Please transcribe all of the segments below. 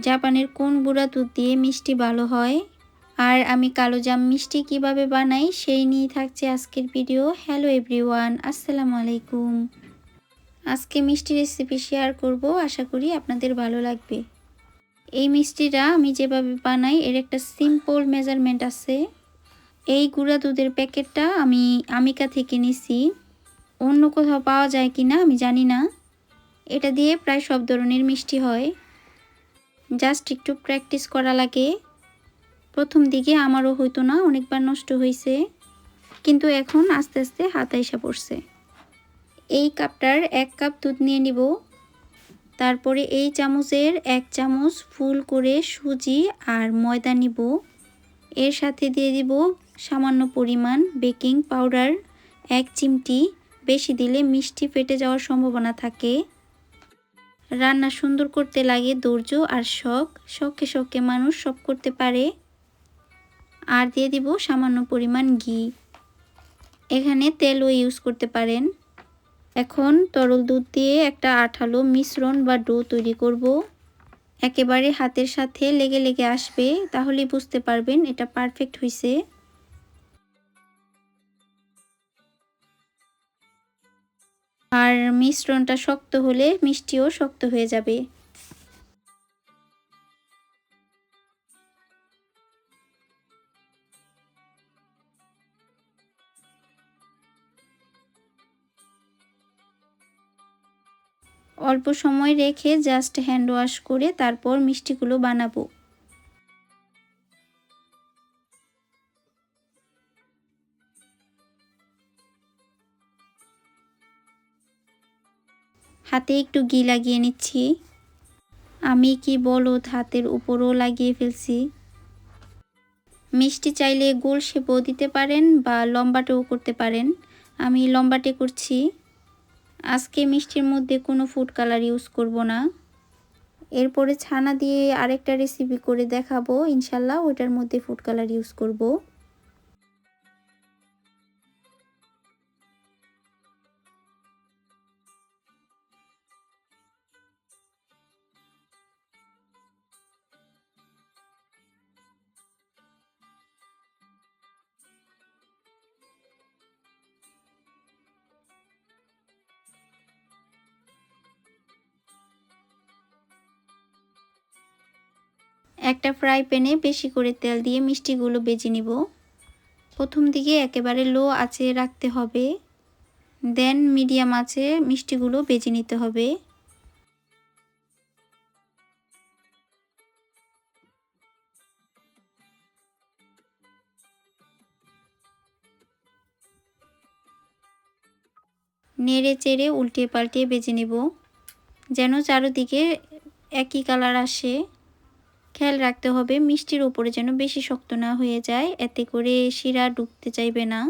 জাপানের কোন গুঁড়া দুধ দিয়ে মিষ্টি ভালো হয়? আর আমি কালো জাম মিষ্টি কীভাবে বানাই সেই নিয়ে থাকছে আজকের ভিডিও। হ্যালো এভরিওয়ান আসসালামু আলাইকুম। আজকে মিষ্টি রেসিপি শেয়ার করব, আশা করি আপনাদের ভালো লাগবে। এই মিষ্টিটা আমি যেভাবে বানাই, এর একটা সিম্পল মেজারমেন্ট আছে। এই গুঁড়া দুধের প্যাকেটটা আমি আমিকা থেকে নিছি। অন্য কোথাও পাওয়া যায় কি না আমি জানি না। এটা দিয়ে প্রায় সব ধরনের মিষ্টি হয়। জাস্ট একটু প্র্যাকটিস করা লাগে। প্রথম দিকে আমারও হইতো না, অনেকবার নষ্ট হয়েছে কিন্তু এখন আস্তে আস্তে হাতে এসে পড়ছে। এই কাপটার এক কাপ দুধ নিয়ে নিব। তারপরে এই চামচের এক চামচ ফুল করে সুজি আর ময়দা নিব। এর সাথে দিয়ে দিব সামান্য পরিমাণ বেকিং পাউডার, এক চিমটি। বেশি দিলে মিষ্টি ফেটে যাওয়ার সম্ভাবনা থাকে। রান্না সুন্দর করতে লাগে ধৈর্য আর শখ। শখে শখে মানুষ সব করতে পারে। আর দিয়ে দিব সামান্য পরিমাণ ঘি। এখানে তেলও ইউজ করতে পারেন। এখন তরল দুধ দিয়ে একটা আঠালো মিশ্রণ বা ডো তৈরি করব। একেবারে হাতের সাথে লেগে লেগে আসবে, তাহলেই বুঝতে পারবেন এটা পারফেক্ট হয়েছে আর মিশ্রণটা শক্ত হলে মিষ্টিও শক্ত হয়ে যাবে। অল্প সময় রেখে জাস্ট হ্যান্ড ওয়াশ করে তারপর মিষ্টিগুলো বানাবো। হাতে একটু ঘি লাগিয়ে নিচ্ছি। আমি কি বলদ হাতের উপরও লাগিয়ে ফেলছি? মিষ্টি চাইলে গোল শেপও দিতে পারেন বা লম্বাটেও করতে পারেন। আমি লম্বাটে করছি। আজকে মিষ্টির মধ্যে কোনো ফুড কালার ইউজ করব না। এরপরে ছানা দিয়ে আরেকটা রেসিপি করে দেখাবো। ইনশাল্লাহ ওইটার মধ্যে ফুড কালার ইউজ করব। একটা ফ্রাই প্যানে বেশি করে তেল দিয়ে মিষ্টিগুলো বেজে নিব। প্রথম দিকে একেবারে লো আছে রাখতে হবে। দেন মিডিয়াম আছে মিষ্টিগুলো বেজে নিতে হবে। নেড়ে চেড়ে উল্টে পাল্টে বেজে নেব। যেন চারোদিকে একই কালার আসে। খেয়াল রাখতে হবে, মিষ্টির ওপরে যেন বেশি শক্ত না হয়ে যায়, এতে করে শিরা ডুবতে চাইবে না।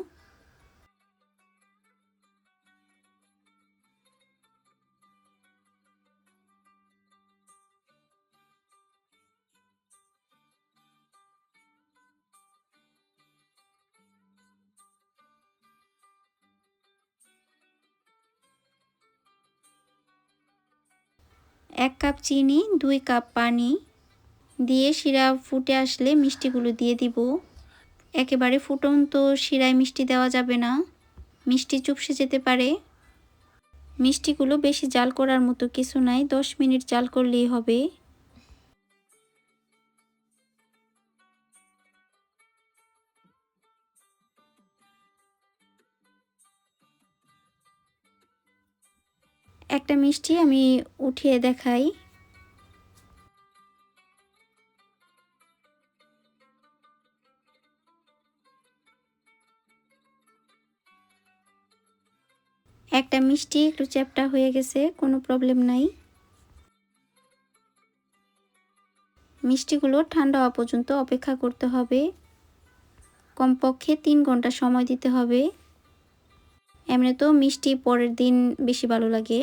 এক কাপ চিনি, দুই কাপ পানি দিয়ে শিরা ফুটে আসলে মিষ্টিগুলো দিয়ে দিব। একেবারে ফুটন্ত শিরায় মিষ্টি দেওয়া যাবে না। মিষ্টি চুপসে যেতে পারে। মিষ্টিগুলো বেশি জাল করার মতো কিছু নাই, দশ মিনিট জাল করলেই হবে। একটা মিষ্টি আমি উঠিয়ে দেখাই। একটা মিষ্টি, একটু চ্যাপটা হয়ে গেছে, কোনো প্রবলেম নাই। মিষ্টিগুলো ঠান্ডা হওয়া পর্যন্ত অপেক্ষা করতে হবে। কমপক্ষে তিন ঘণ্টা সময় দিতে হবে। এমনি তো মিষ্টি পরের দিন বেশি ভালো লাগে।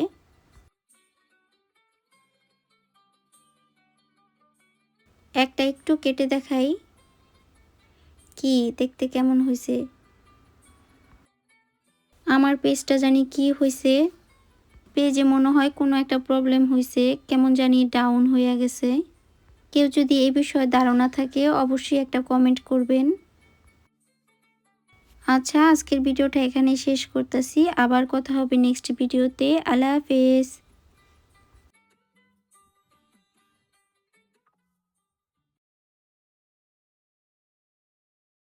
একটা একটু কেটে দেখাই। কি, দেখতে কেমন হয়েছে? আমার পেজটা জানি কি হয়েছে পেজে মনে হয় কোনো একটা প্রবলেম হয়েছে কেমন জানি ডাউন হয়ে গেছে। কেউ যদি এই বিষয়ে ধারণা থাকে, অবশ্যই একটা কমেন্ট করবেন। আচ্ছা আজকের ভিডিওটা এখানে শেষ করতেছি। আবার কথা হবে নেক্সট ভিডিওতে আল্লাহ হাফেজ।